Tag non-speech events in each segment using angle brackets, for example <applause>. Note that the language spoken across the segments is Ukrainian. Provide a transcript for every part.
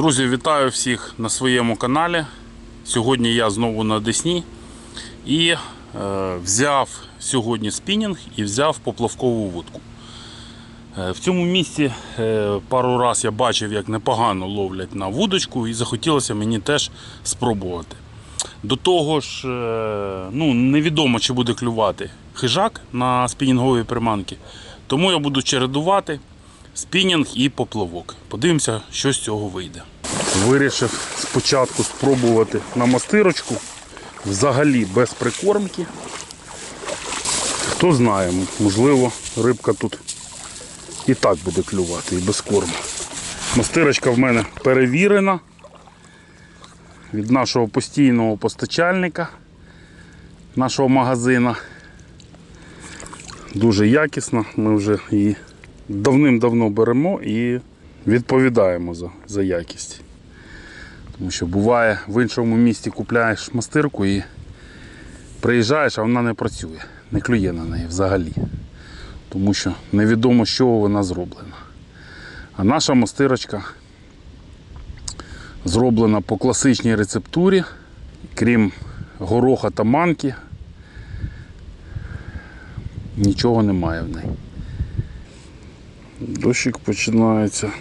Друзі, вітаю всіх на своєму каналі. Сьогодні я знову на Десні і е, взяв сьогодні спінінг і взяв поплавкову вудку. Е, в цьому місці е, пару раз я бачив, як непогано ловлять на вудочку, і захотілося мені теж спробувати. До того ж, е, ну, невідомо, чи буде клювати хижак на спінінгові приманки, тому я буду чередувати спінінг і поплавок. Подивимося, що з цього вийде. Вирішив спочатку спробувати на мастирочку, взагалі без прикормки. Хто знає, можливо, рибка тут і так буде клювати, і без корму. Мастирочка в мене перевірена від нашого постійного постачальника нашого магазина. Дуже якісна. Ми вже її давним-давно беремо і відповідаємо за, за якість. Тому що буває в іншому місті купляєш мастирку і приїжджаєш, а вона не працює, не клює на неї взагалі. Тому що невідомо, з чого вона зроблена. А наша мастирочка зроблена по класичній рецептурі, крім гороха та манки, нічого немає в неї. Дощик починається.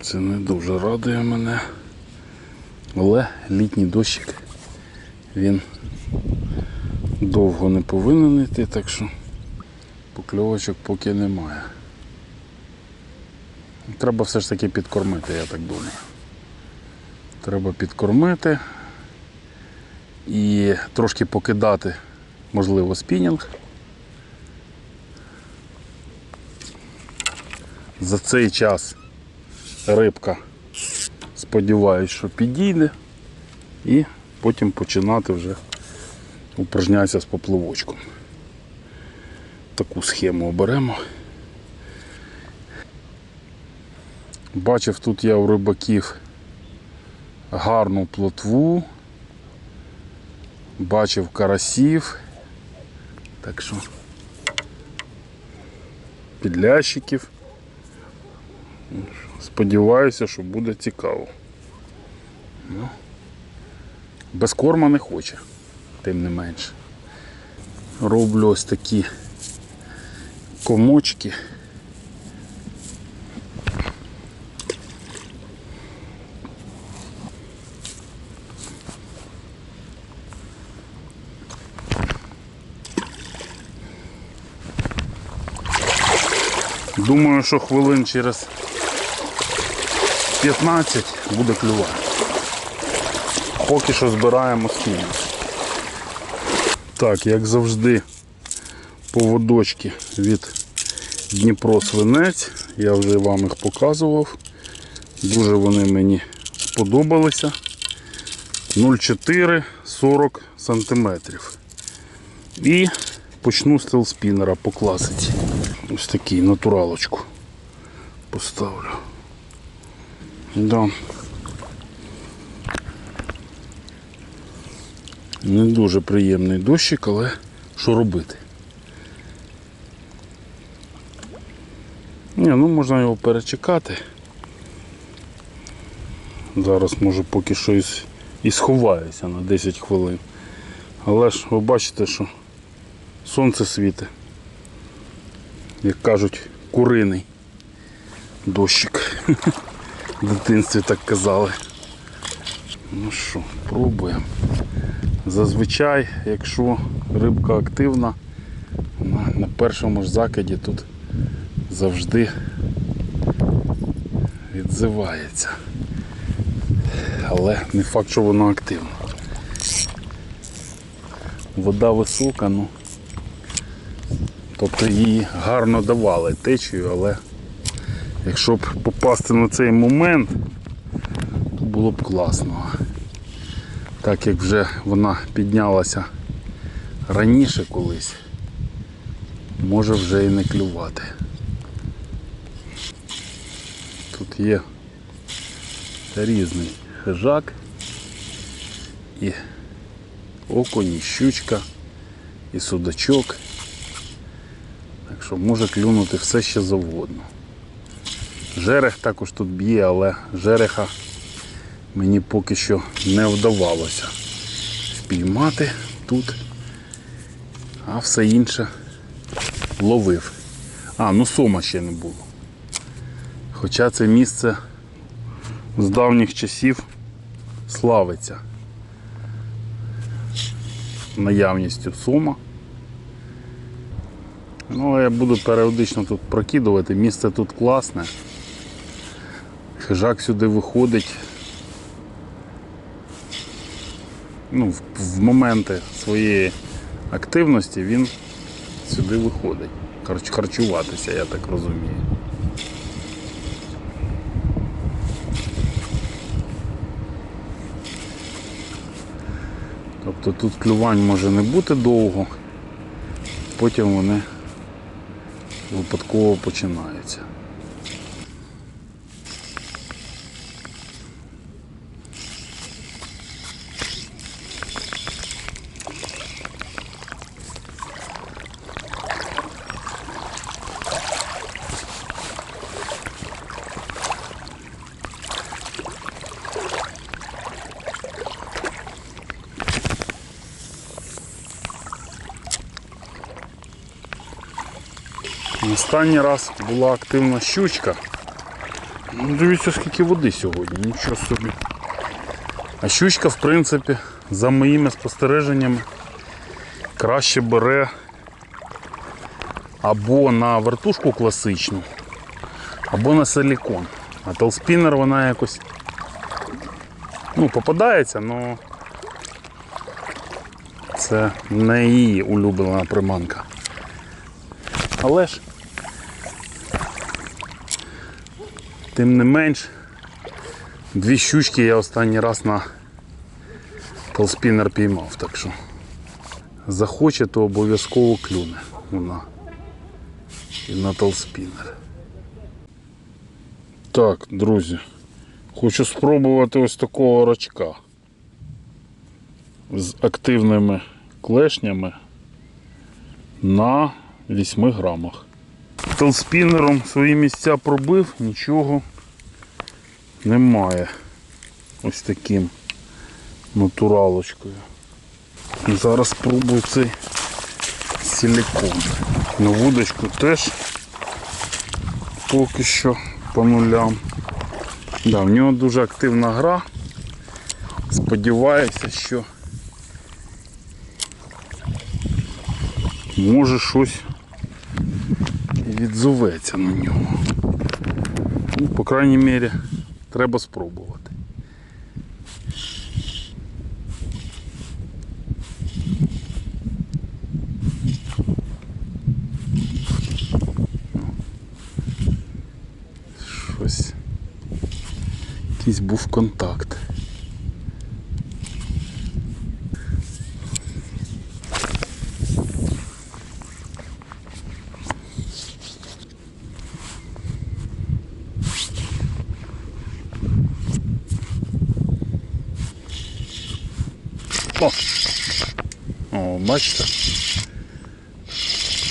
Це не дуже радує мене. Але літній дощик він довго не повинен йти, так що покльовочок поки немає. Треба все ж таки підкормити, я так думаю. Треба підкормити і трошки покидати, можливо, спінінг. За цей час рибка, сподіваюсь, що підійде і потім починати вже упражнятися з поплавочком. Таку схему оберемо. Бачив тут я у рибаків гарну плотву, бачив карасів, так що підлящиків. Сподіваюся, що буде цікаво. Ну, без корма не хоче, тим не менше. Роблю ось такі комочки. Думаю, що хвилин через 15 буде клювати. Поки що збираємо скільки. Так, як завжди, поводочки від Дніпро Свинець. Я вже вам їх показував. Дуже вони мені сподобалися. 0,4 40 сантиметрів. І почну з телспінера по. Ось такий натуралочку поставлю. Да. Не дуже приємний дощик, але що робити? Ні, ну можна його перечекати. Зараз може поки що і, сховаюся на 10 хвилин. Але ж ви бачите, що сонце світить. Як кажуть, куриний дощик. <laughs> В дитинстві так казали. Ну що, пробуємо. Зазвичай, якщо рибка активна, вона на першому ж закиді тут завжди відзивається. Але не факт, що вона активна. Вода висока, ну тобто її гарно давали течію, але якщо б попасти на цей момент, то було б класно. Так як вже вона піднялася раніше колись, може вже і не клювати. Тут є різний хижак і окунь, і щучка, і судачок. Так що може клюнути все ще завгодно. Жерех також тут б'є, але жереха мені поки що не вдавалося впіймати тут, а все інше ловив. А, ну сома ще не було. Хоча це місце з давніх часів славиться наявністю сома. Ну, я буду періодично тут прокидувати. Місце тут класне. Хижак сюди виходить. Ну, в, в моменти своєї активності він сюди виходить. Харч, харчуватися, я так розумію. Тобто тут клювань може не бути довго, потім вони випадково починаються. Останній раз була активна щучка. Ну, дивіться, скільки води сьогодні, нічого собі. А щучка, в принципі, за моїми спостереженнями, краще бере або на вертушку класичну, або на силікон. А толспінер вона якось ну, попадається, але це не її улюблена приманка. Але ж тим не менш дві щучки я останній раз на толспінер піймав, так що захоче, то обов'язково клюне вона і на толспінер. Так, друзі, хочу спробувати ось такого рачка з активними клешнями на 8 грамах. Телспінером свої місця пробив, нічого немає. Ось таким натуралочкою. Зараз спробую цей силикон. На вудочку теж поки що по нулям. Да, в нього дуже активна гра. Сподіваюся, що може щось відзоветься на нього. Ну, по крайній мірі, треба спробувати. Щось. Якийсь був контакт. О! О, бачите?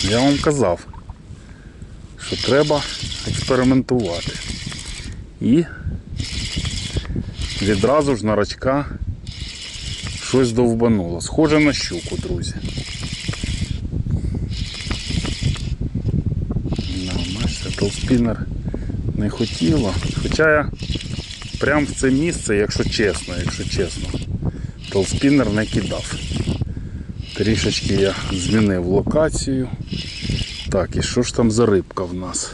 Я вам казав, що треба експериментувати. І відразу ж на рачка щось довбануло. Схоже на щуку, друзі. Толспінер не хотіло. Хоча я прямо в це місце, якщо чесно, якщо чесно, толспінер не кидав. Трішечки я змінив локацію. Так, і що ж там за рибка в нас?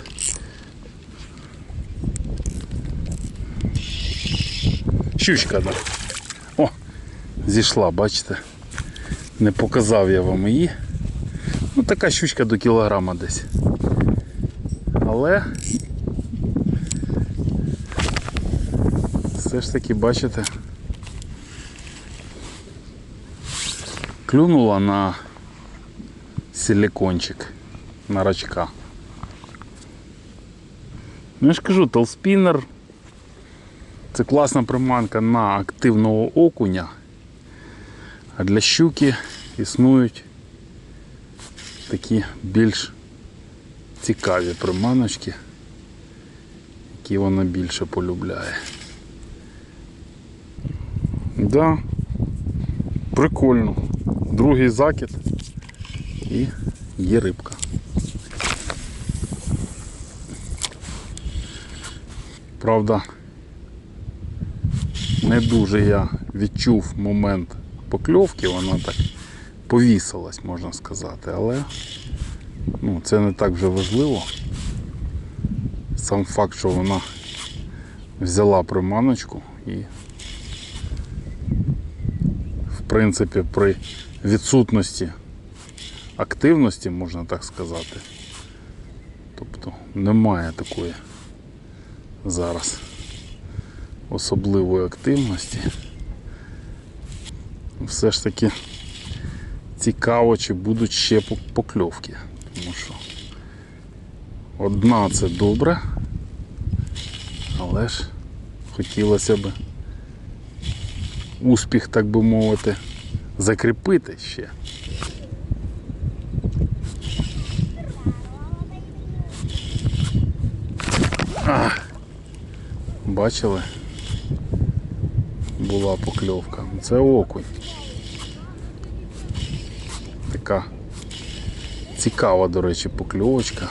Щучка, да. О, зійшла, бачите? Не показав я вам її. Ну така щучка до кілограма десь. Але все ж таки, бачите, клюнула на силикончик, на рачка. Ну я ж кажу, толспінер це класна приманка на активного окуня, а для щуки існують такі більш цікаві приманочки, такі вона більше полюбляє. Да, прикольно. Другий закид і є рибка. Правда, не дуже я відчув момент покльовки, вона так повісилась, можна сказати, але ну, це не так вже важливо. Сам факт, що вона взяла приманочку і в принципі при відсутності активності, можна так сказати. Тобто немає такої зараз особливої активності. Все ж таки цікаво, чи будуть ще покльовки. Тому що одна це добре, але ж хотілося б успіх, так би мовити, закріпити ще. А, бачили? Була покльовка. Це окунь. Така цікава, до речі, покльовочка.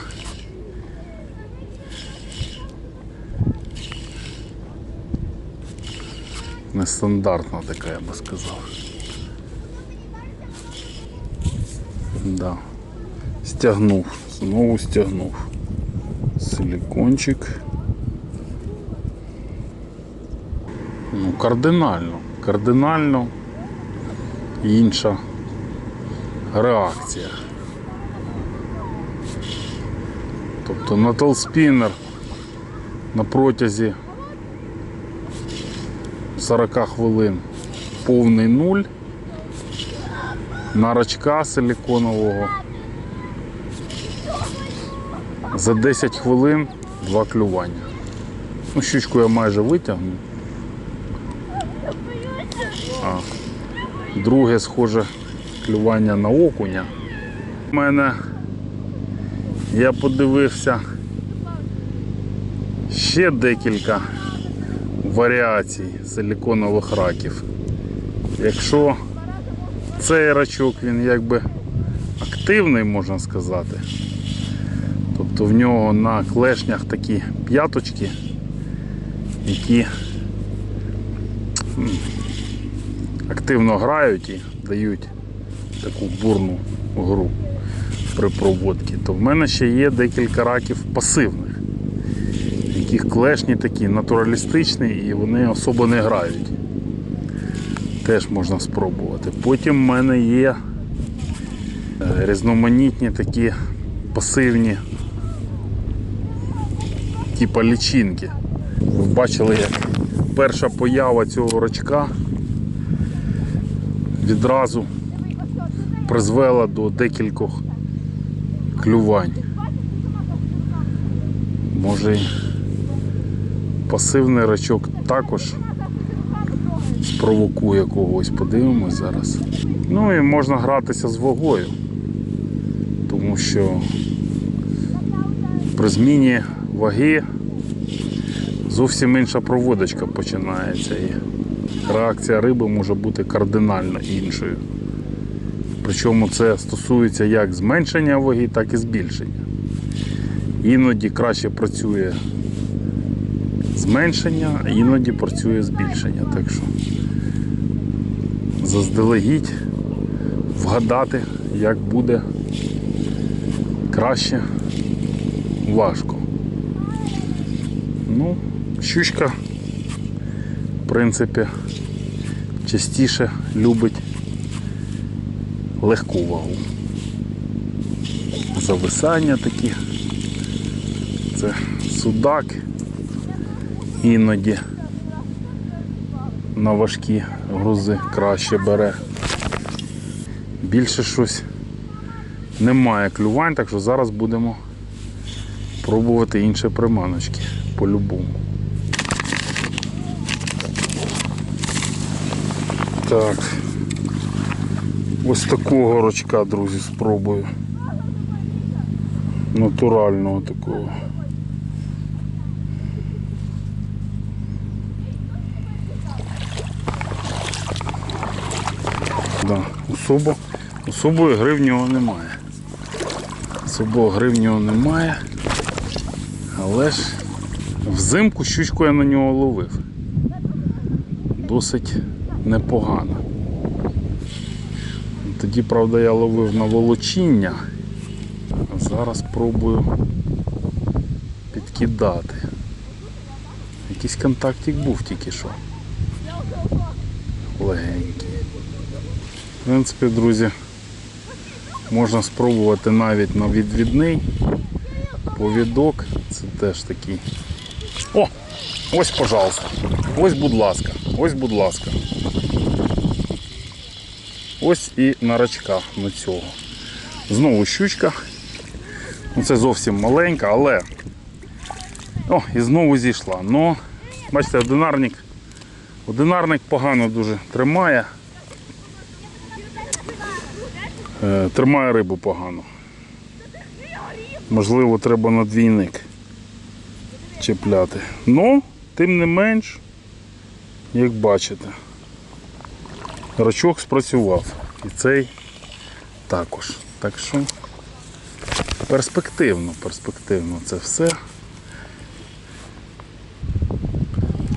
Нестандартна така, я би сказав. Да. Стягнув, знову стягнув. Силікончик. Ну, кардинально. Кардинально інша реакція. Тобто на толспінер на протязі 40 хвилин повний нуль, на рачка силіконового за 10 хвилин два клювання. Ну, щучку я майже витягну. А, друге схоже клювання на окуня. У мене я подивився ще декілька варіацій силіконових раків. Якщо цей рачок він якби активний, можна сказати, тобто в нього на клешнях такі п'яточки, які активно грають і дають таку бурну гру при проводці, то в мене ще є декілька раків пасивних, яких клешні такі натуралістичні і вони особо не грають. Теж можна спробувати. Потім в мене є е, різноманітні такі пасивні, типа лічинки. Ви бачили, як перша поява цього рачка відразу призвела до декількох клювань. Може пасивний рачок також спровокує когось. Подивимось зараз. Ну і можна гратися з вагою, тому що при зміні ваги зовсім інша проводочка починається і реакція риби може бути кардинально іншою. Причому це стосується як зменшення ваги, так і збільшення. Іноді краще працює зменшення, а іноді працює збільшення. Так що заздалегідь вгадати, як буде краще, важко. Ну, щучка, в принципі, частіше любить легку вагу. Зависання такі. Це судак іноді на важкі грузи краще бере. Більше щось немає клювань, так що зараз будемо пробувати інші приманочки по-любому. Так. Ось такого рочка, друзі, спробую. Натурального такого. Да. Особо, особої гри в нього немає. Особого гри в нього немає. Але ж взимку щучку я на нього ловив. Досить непогано. Тоді, правда, я ловив на волочіння. А зараз пробую підкидати. Якийсь контактик був тільки що. В принципі, друзі, можна спробувати навіть на відвідний повідок. Це теж такий. О! Ось, пожалуйста. Ось, будь ласка. Ось, будь ласка. Ось і нарачка на цього. Знову щучка. Ну, це зовсім маленька, але. О, і знову зійшла. Ну, бачите, одинарник. Одинарник погано дуже тримає. Е, Тримає рибу погано. Можливо, треба на двійник чіпляти. Ну, тим не менш, як бачите, рачок спрацював. І цей також. Так що перспективно, перспективно це все.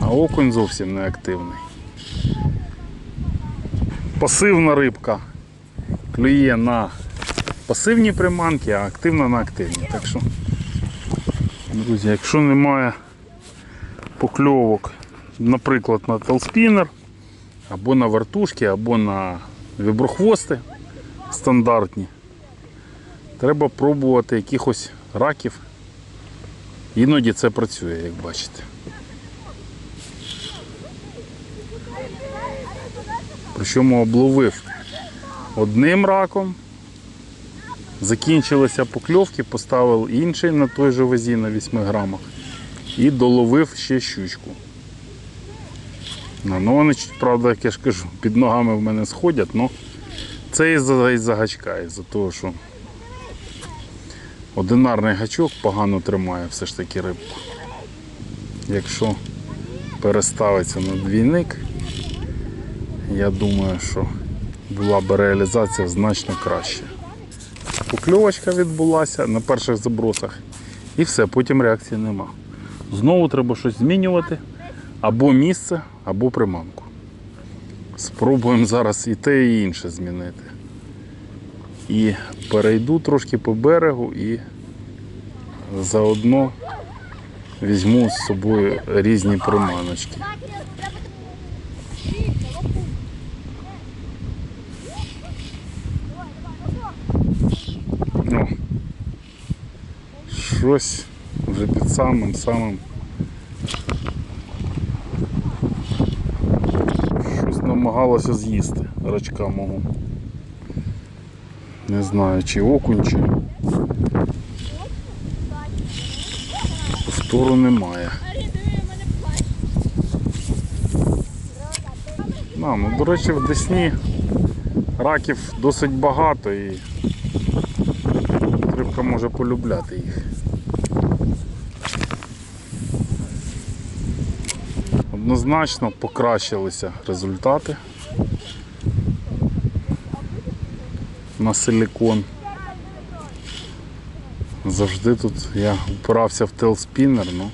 А окунь зовсім не активний. Пасивна рибка клює на пасивні приманки, а активна на активні. Так що, друзі, якщо немає покльовок, наприклад, на телспінер, або на вертушки, або на віброхвости стандартні, треба пробувати якихось раків. Іноді це працює, як бачите. Причому обловив одним раком, закінчилися покльовки, поставив інший на той же вазі на 8 грамах і доловив ще щучку. Ну, вони, правда, як я ж кажу, під ногами в мене сходять, але це із-за із гачка, із-за того, що одинарний гачок погано тримає все ж таки рибку. Якщо переставиться на двійник, я думаю, що була б реалізація значно краще. Покльовочка відбулася на перших забросах і все, потім реакції нема. Знову треба щось змінювати або місце, або приманку. Спробуємо зараз і те, і інше змінити. І перейду трошки по берегу і заодно візьму з собою різні приманочки. О, щось вже під самим самим. Щось намагалося з'їсти рачка мого. Не знаю, чи окунь, чи повтору немає. На, ну, до речі, в Десні раків досить багато і рибка може полюбляти їх. Однозначно покращилися результати на силікон. Завжди тут я впирався в телспінер, ну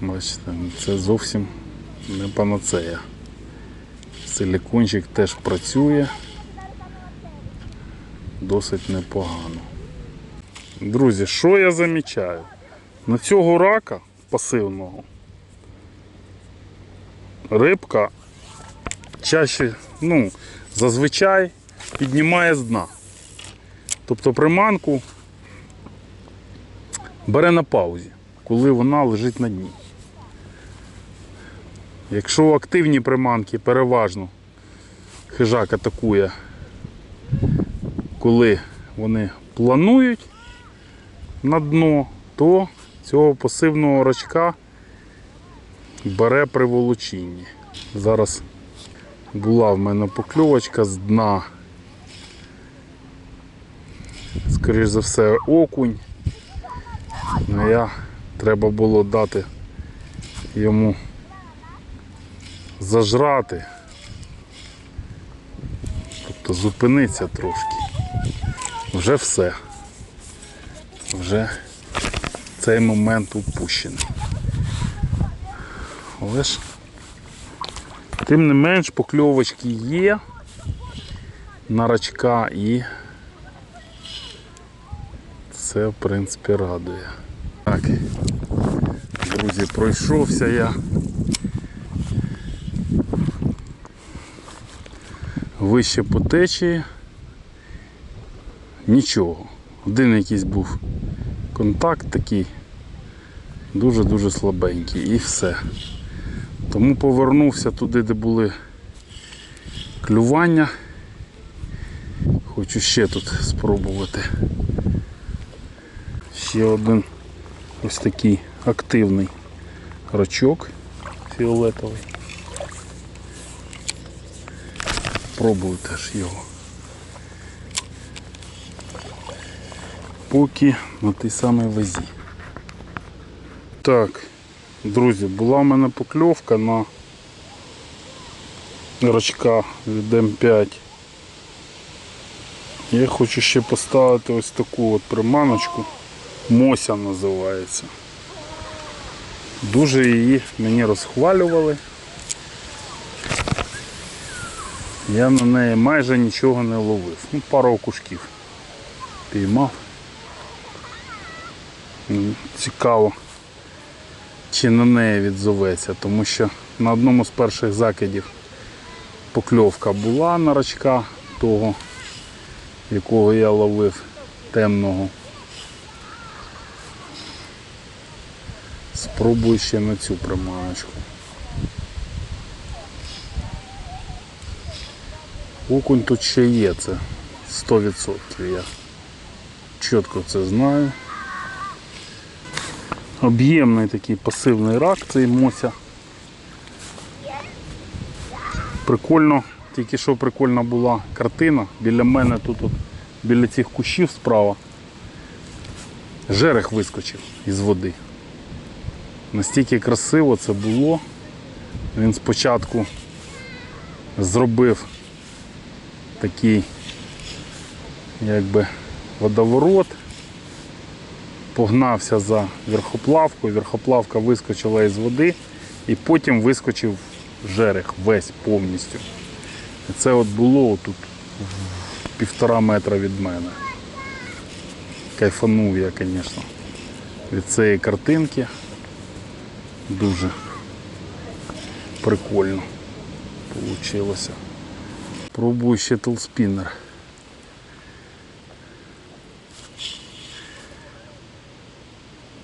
бачите, це зовсім не панацея. Силікончик теж працює досить непогано. Друзі, що я замічаю? На цього рака пасивного рибка чаще, ну, зазвичай піднімає з дна. Тобто приманку бере на паузі, коли вона лежить на дні. Якщо активні приманки переважно хижак атакує, коли вони планують на дно, то цього пасивного рачка бере при волочінні. Зараз була в мене покльовочка з дна. Скоріш за все, окунь. Ну, я треба було дати йому зажрати. то зупиниться трошки. Вже все. Вже цей момент упущений. Але ж тим не менш покльовочки є на рачка і це в принципі радує. Так, друзі, пройшовся я. Вище по течії. Нічого. Один якийсь був контакт такий дуже-дуже слабенький і все. Тому повернувся туди, де були клювання. Хочу ще тут спробувати. Ще один ось такий активний рачок фіолетовий. Пробую теж його. Поки на тій самій вазі. Так, друзі, була в мене покльовка на рачка від М5. Я хочу ще поставити ось таку от приманочку. Мося називається. Дуже її мені розхвалювали. Я на неї майже нічого не ловив. Ну, пару окушків піймав. Цікаво, чи на неї відзоветься, тому що на одному з перших закидів покльовка була на рачка того, якого я ловив темного. Спробую ще на цю приманочку. Окунь тут ще є, це 100%. Я чітко це знаю. Об'ємний такий пасивний рак цей мося. Прикольно, тільки що прикольна була картина. Біля мене тут, от, біля цих кущів справа. Жерех вискочив із води. Настільки красиво це було. Він спочатку зробив такий якби водоворот, погнався за верхоплавкою, верхоплавка вискочила із води і потім вискочив жерех весь повністю. Це от було тут півтора метра від мене. Кайфанув я, звісно, від цієї картинки. Дуже прикольно получилося. Пробую ще телспіннер.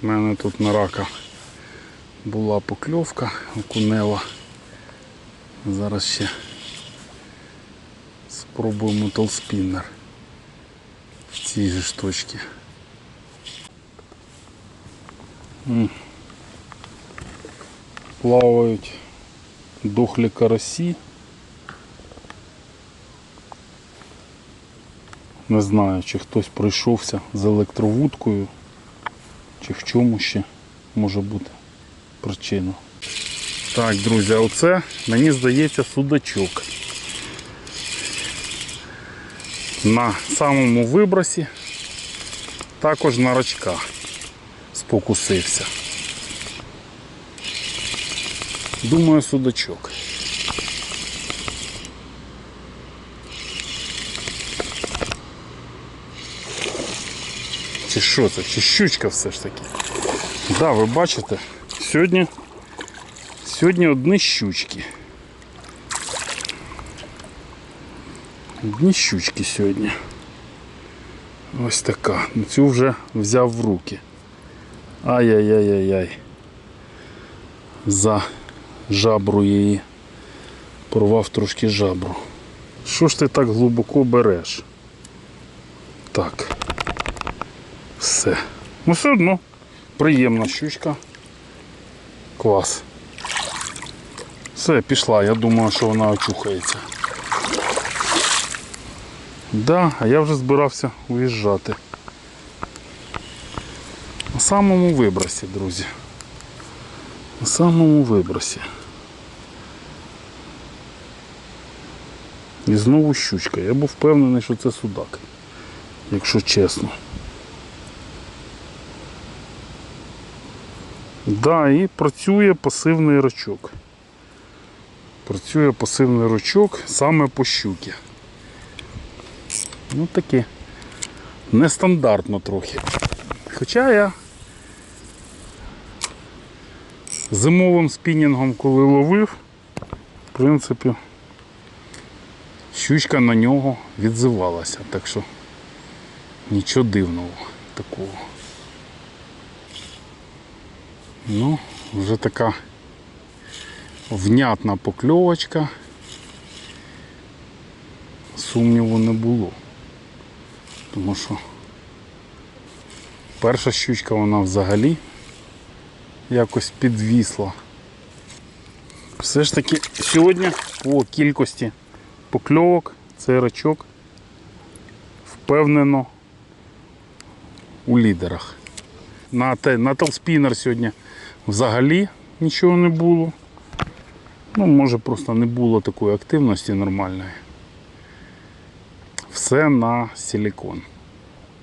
У мене тут на рака була покльовка окунева. Зараз ще спробуємо телспіннер в цій же ж точці. Плавають дохлі карасі. Не знаю, чи хтось пройшовся з електровудкою, чи в чому ще може бути причина. Так, друзі, оце мені здається судачок. На самому вибросі також на рачка спокусився. Думаю, судачок. Чи що це? Чи щучка все ж таки? Так, да, ви бачите, сьогодні, сьогодні одні щучки. Одні щучки сьогодні. Ось така. Ну, Цю вже взяв в руки. Ай-яй-яй-яй-яй. За жабру її. Порвав трошки жабру. Що ж ти так глибоко береш? Так. Все. Ну все одно. Приємна щучка. Клас. Все, пішла. Я думаю, що вона очухається. Да, а я вже збирався уїжджати. На самому вибросі, друзі. На самому вибросі. І знову щучка. Я був впевнений, що це судак, якщо чесно. Да, і працює пасивний рачок. Працює пасивний рачок саме по щуки. Ну таке. Нестандартно трохи. Хоча я зимовим спінінгом, коли ловив, в принципі, щучка на нього відзивалася. Так що нічого дивного такого. Ну, вже така внятна покльовочка. Сумніву не було. Тому що перша щучка вона взагалі якось підвісла. Все ж таки сьогодні по кількості покльовок цей рачок впевнено у лідерах. На, на телспінер сьогодні взагалі нічого не було. Ну, може просто не було такої активності нормальної. Все на силікон.